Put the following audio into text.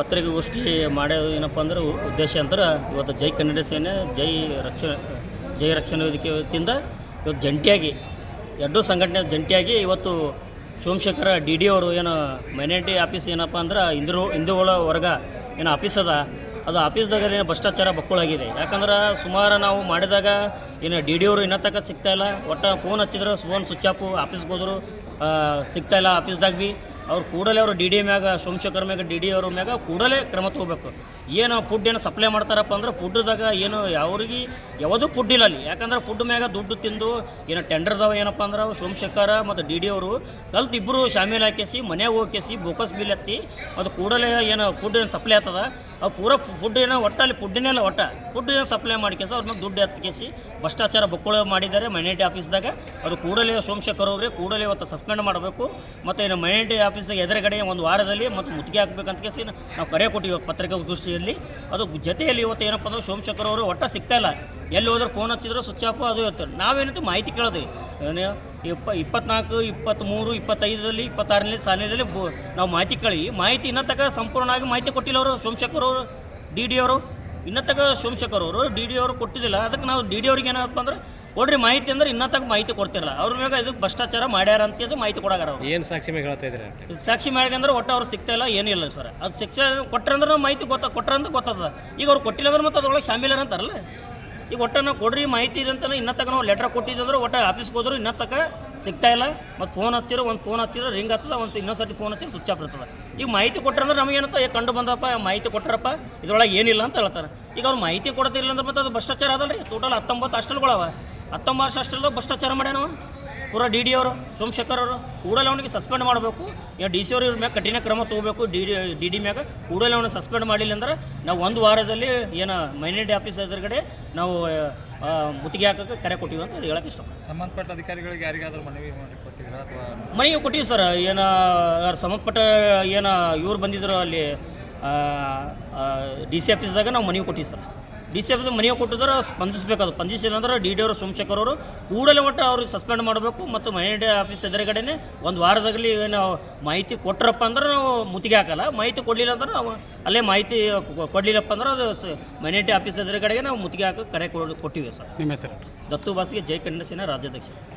ಪತ್ರಿಕಾಗೋಷ್ಠಿ ಮಾಡೋದು ಏನಪ್ಪ ಅಂದ್ರೆ ಉದ್ದೇಶ ಅಂದ್ರೆ ಇವತ್ತು ಜೈ ಕನ್ನಡ ಸೇನೆ, ಜೈ ರಕ್ಷ, ಜೈ ರಕ್ಷಣಾ ವೇದಿಕೆ ವತಿಯಿಂದ ಇವತ್ತು ಜಂಟಿಯಾಗಿ, ಎರಡೂ ಸಂಘಟನೆ ಜಂಟಿಯಾಗಿ ಇವತ್ತು ಸೋಮಶೇಖರ ಡಿ ಡಿ ಅವರು ಏನು ಮೈನಾರಿಟಿ ಆಫೀಸ್ ಏನಪ್ಪ ಅಂದ್ರೆ ಹಿಂದೂ ಹಿಂದೂಗಳ ವರ್ಗ ಏನು ಆಫೀಸ್ ಅದ. ಅದು ಆಫೀಸ್ದಾಗ ಏನು ಭ್ರಷ್ಟಾಚಾರ ಬಕ್ಕುಳಾಗಿದೆ. ಯಾಕಂದ್ರೆ ಸುಮಾರು ನಾವು ಮಾಡಿದಾಗ ಏನು ಡಿ ಡಿ ಅವರು ಇನ್ನೂ ತನಕ ಸಿಗ್ತಾ ಇಲ್ಲ. ಒಟ್ಟು ಫೋನ್ ಹಚ್ಚಿದ್ರೆ ಫೋನ್ ಸ್ವಿಚ್ ಆಫು ಆಫೀಸ್ಗೆ ಹೋದ್ರು ಸಿಗ್ತಾಯಿಲ್ಲ ಆಫೀಸ್ದಾಗ ಭೀ ಅವ್ರು ಕೂಡಲೇ ಅವರು ಡಿ ಡಿ ಮ್ಯಾಗ, ಸೋಮಶೇಖರ್ ಮ್ಯಾಗ, ಡಿ ಡಿ ಅವ್ರ ಮ್ಯಾಗ ಕೂಡಲೇ ಕ್ರಮ ತಗೋಬೇಕು. ಏನು ಫುಡ್ ಏನು ಸಪ್ಲೈ ಮಾಡ್ತಾರಪ್ಪ ಅಂದ್ರೆ ಫುಡ್ದಾಗ ಏನು ಯಾವ್ರಿಗೆ, ಯಾವುದೂ ಫುಡ್ ಇಲ್ಲ ಅಲ್ಲಿ. ಯಾಕಂದ್ರೆ ಫುಡ್ ಮ್ಯಾಗ ದುಡ್ಡು ತಿಂದು ಏನು ಟೆಂಡರ್ದವ ಏನಪ್ಪ ಅಂದ್ರೆ ಸೋಮಶೇಖರ ಮತ್ತು ಡಿ ಡಿ ಅವರು ಕಲ್ತು ಇಬ್ಬರು ಶಾಮೀಲ್ ಹಾಕಿಸಿ ಮನೆಗೆ ಹೋಗಿಸಿ ಬೋಕಸ್ ಬಿಲ್ ಎತ್ತಿ ಅದು ಕೂಡಲೇ ಏನು ಫುಡ್ ಏನು ಸಪ್ಲೈ ಆಗ್ತದ ಅವು ಪೂರ ಫುಡ್ ಏನೋ ಒಟ್ಟು ಅಲ್ಲಿ ಫುಡ್ಡಿನೇ ಇಲ್ಲ ಒಟ್ಟ. ಫುಡ್ ಏನು ಸಪ್ಲೈ ಮಾಡ್ಕೇಸಿ ಅವ್ರನ್ನ ದುಡ್ಡು ಎತ್ತಿಕೇಸಿ ಭ್ರಷ್ಟಾಚಾರ ಬಕ್ಕುಳ ಮಾಡಿದ್ದಾರೆ ಮೈನಾರಿಟಿ ಆಫೀಸ್ದಾಗ ಅದು ಕೂಡಲೇ ಸೋಮಶೇಖರ್ ಅವರೇ ಕೂಡಲೇ ಇವತ್ತು ಸಸ್ಪೆಂಡ್ ಮಾಡಬೇಕು. ಮತ್ತು ಏನು ಮೈನಾರಿಟಿ ಆಫೀಸ್ದಾಗ ಎದುರುಗಡೆ ಒಂದು ವಾರದಲ್ಲಿ ಮತ್ತು ಮುತ್ತಿಗೆ ಹಾಕಬೇಕಂತ ಕೇಸಿ ನಾವು ಕರೆ ಕೊಟ್ಟಿವಿ ಪತ್ರಿಕಾಗೋಷ್ಠಿಯಲ್ಲಿ ಅದು ಜೊತೆಯಲ್ಲಿ ಇವತ್ತು ಏನಪ್ಪ ಅಂದ್ರೆ ಸೋಮಶೇಖರ್ ಅವರು ಒಟ್ಟ ಸಿಗ್ತಾ ಇಲ್ಲ. ಎಲ್ಲಿ ಹೋದ್ರೆ ಫೋನ್ ಹಚ್ಚಿದ್ರು ಸ್ವಿಚ್ ಆಫ್ ಅದು ಇರುತ್ತೆ ನಾವೇನಂತ ಮಾಹಿತಿ ಕೇಳಿದ್ವಿ ಇಪ್ಪ ಇಪ್ಪತ್ನಾಲ್ಕು ಇಪ್ಪತ್ತ್ಮೂರು ಇಪ್ಪತ್ತೈದರಲ್ಲಿ ಇಪ್ಪತ್ತಾರನೇ ಸಾಲಿನಲ್ಲಿ ನಾವು ಮಾಹಿತಿ ಕೇಳಿ. ಮಾಹಿತಿ ಇನ್ನೂ ತನಕ ಸಂಪೂರ್ಣವಾಗಿ ಮಾಹಿತಿ ಕೊಟ್ಟಿಲ್ಲ ಅವರು ಸೋಮಶೇಖರ್ ಅವರು, ಡಿ ಡಿ ಅವರು. ಇನ್ನೂ ಸೋಮಶೇಖರ್ ಅವರು, ಡಿ ಡಿ ಅವರು ಕೊಟ್ಟಿದ್ದಿಲ್ಲ. ಅದಕ್ಕೆ ನಾವು ಡಿ ಡಿ ಅವ್ರಿಗೆ ಏನಪ್ಪ ಅಂದ್ರೆ ಕೊಡ್ರಿ ಮಾಹಿತಿ ಅಂದ್ರೆ ಇನ್ನ ಮಾಹಿತಿ ಕೊಡ್ತಿರಲ್ಲ. ಅವ್ರ ಮ್ಯಾಗ ಇದಕ್ಕೆ ಭ್ರಷ್ಟಾಚಾರ ಮಾಡ್ಯಾರ ಅಂತ ಕೇಸು ಮಾಹಿತಿ ಕೊಡಾಗಾರ ಅವ್ರು. ಏನು ಸಾಕ್ಷಿ ಮೇಲೆ ಹೇಳ್ತಾ ಇದ್ರೆ ಇದು ಸಾಕ್ಷಿ ಮಾಡಿ ಅಂದ್ರೆ ಒಟ್ಟು ಅವ್ರು ಸಿಗ್ತಾ ಇಲ್ಲ ಏನಿಲ್ಲ ಸರ್. ಅದು ಶಿಕ್ಷೆ ಕೊಟ್ರಂದ್ರೆ ಮಾಹಿತಿ ಗೊತ್ತ ಕೊಟ್ರಂತ ಗೊತ್ತದ. ಈಗ ಅವ್ರು ಕೊಟ್ಟಿಲ್ಲ ಅಂದ್ರೆ ಮತ್ತೆ ಅದ್ರೊಳಗೆ ಶಾಮಿಲ್ ಅಂತಾರಲ್ಲ. ಈಗ ಒಟ್ಟು ನಾವು ಕೊಡ್ರಿ ಮಾಹಿತಿ ಇದೆ ಅಂತ ಇನ್ನೂ ತನಕ ನಾವು ಲೆಟ್ರ್ ಕೊಟ್ಟಿದ್ದಂದ್ರೆ ಒಟ್ಟು ಆಫೀಸ್ಗೆ ಹೋದ್ರು ಇನ್ನ ಸಿಗ್ತಾ ಇಲ್ಲ. ಮತ್ತು ಫೋನ್ ಹಚ್ಚಿರೋ ಒಂದು ಫೋನ್ ಹಚ್ಚಿರೋ ರಿಂಗ್ ಹತ್ತದ ಒಂದು ಇನ್ನೊಂದು ಸರ್ತಿ ಫೋನ್ ಹಚ್ಚಿರೋ ಸ್ವಿಚ್ ಆಫ್ ಇರ್ತದೆ. ಈಗ ಮಾಹಿತಿ ಕೊಟ್ರಂದ್ರೆ ನಮಗೇನಂತ ಏ ಕಂಡು ಬಂದಪ್ಪ ಮಾಹಿತಿ ಕೊಟ್ಟರಪ್ಪ ಇದ್ರೊಳಗೆ ಏನಿಲ್ಲ ಅಂತ ಹೇಳ್ತಾರೆ. ಈಗ ಅವ್ರು ಮಾಹಿತಿ ಕೊಡ್ತಿಲ್ಲ ಅಂದ್ರೆ ಮತ್ತೆ ಅದು ಭ್ರಷ್ಟಾಚಾರ ಅದಲ್ಲ ರೀ ಟೋಟಲ್ ಹತ್ತೊಂಬತ್ತು ಹಾಸ್ಟೆಲ್ಗಳವ ಹತ್ತೊಂಬತ್ತು ಅಷ್ಟರಲ್ಲೂ ಭ್ರಷ್ಟಾಚಾರ ಮಾಡ್ಯಾನವ. ಪೂರ ಡಿ ಡಿ ಅವರು ಸೋಮಶೇಖರ್ ಅವರು ಕೂಡಲೇ ಅವನಿಗೆ ಸಸ್ಪೆಂಡ್ ಮಾಡಬೇಕು. ಈಗ ಡಿ ಸಿ ಅವ್ರ ಮ್ಯಾಗ ಕಠಿಣ ಕ್ರಮ ತೊಗೋಬೇಕು. ಡಿ ಡಿ ಡಿ ಡಿ ಮ್ಯಾಗ ಕೂಡಲೇ ಅವನು ಸಸ್ಪೆಂಡ್ ಮಾಡಲಿಲ್ಲ ಅಂದ್ರೆ ನಾವು ಒಂದು ವಾರದಲ್ಲಿ ಏನು ಮೈನಾರಿಟಿ ಆಫೀಸ್ ಎದುರುಗಡೆ ನಾವು ಮುತ್ತಿಗೆ ಹಾಕೋಕ್ಕೆ ಕರೆ ಕೊಟ್ಟಿವಿ ಅಂತ ಹೇಳಕ್ಕೆ ಇಷ್ಟಪಡ್ತೀನಿ. ಸಂಬಂಧಪಟ್ಟ ಅಧಿಕಾರಿಗಳಿಗೆ ಯಾರಿಗಾದರೂ ಮನವಿ ಮಾಡಿ ಕೊಟ್ಟಿದ್ದೀರಾ ಅಥವಾ? ಮನವಿ ಕೊಟ್ಟಿವಿ ಸರ್. ಏನು ಸಂಬಂಧಪಟ್ಟ ಏನು ಇವ್ರು ಬಂದಿದ್ರು ಅಲ್ಲಿ ಡಿ ಸಿ ಆಫೀಸ್ದಾಗ ನಾವು ಮನವಿ ಕೊಟ್ಟಿವಿ ಸರ್. ಡಿ ಸಿ ಆಫೀಸ್ ಮನೆಯ ಕೊಟ್ಟಿದ್ರೆ ಸ್ಪಂದಿಸಬೇಕು ಅದು. ಸ್ಪಂದಿಸಿಲ್ಲ ಅಂದ್ರೆ ಡಿ ಡಿ ಅವರು ಸೋಮಶೇಖರ್ ಅವರು ಕೂಡಲೇ ಒಟ್ಟು ಅವ್ರಿಗೆ ಸಸ್ಪೆಂಡ್ ಮಾಡಬೇಕು ಮತ್ತು ಮೈನಾರಿಟಿ ಆಫೀಸ್ ಎದುರುಗಡೆನೆ ಒಂದು ವಾರದಲ್ಲಿ ಏನು ಮಾಹಿತಿ ಕೊಟ್ಟರಪ್ಪ ಅಂದ್ರೆ ನಾವು ಮುತ್ತಿಗೆ ಹಾಕಲ್ಲ. ಮಾಹಿತಿ ಕೊಡಲಿಲ್ಲ ಅಂದ್ರೆ ನಾವು ಅಲ್ಲೇ ಮಾಹಿತಿ ಕೊಡಲಿಲ್ಲಪ್ಪ ಅಂದ್ರೆ ಅದು ಮೈನಾರಿಟಿ ಆಫೀಸ್ ಎದುರುಗಡೆಗೆ ನಾವು ಮುತ್ತಿಗೆ ಹಾಕಿ ಕರೆ ಕೊಡ್- ಕೊಟ್ಟಿವಿ ಸರ್. ನಿಮ್ಮ ಹೆಸರು? ದತ್ತು ಬಾಸಿಗೆ ಜೈ ಕನ್ನಡ ಸೇನಾ ರಾಜ್ಯಾಧ್ಯಕ್ಷ.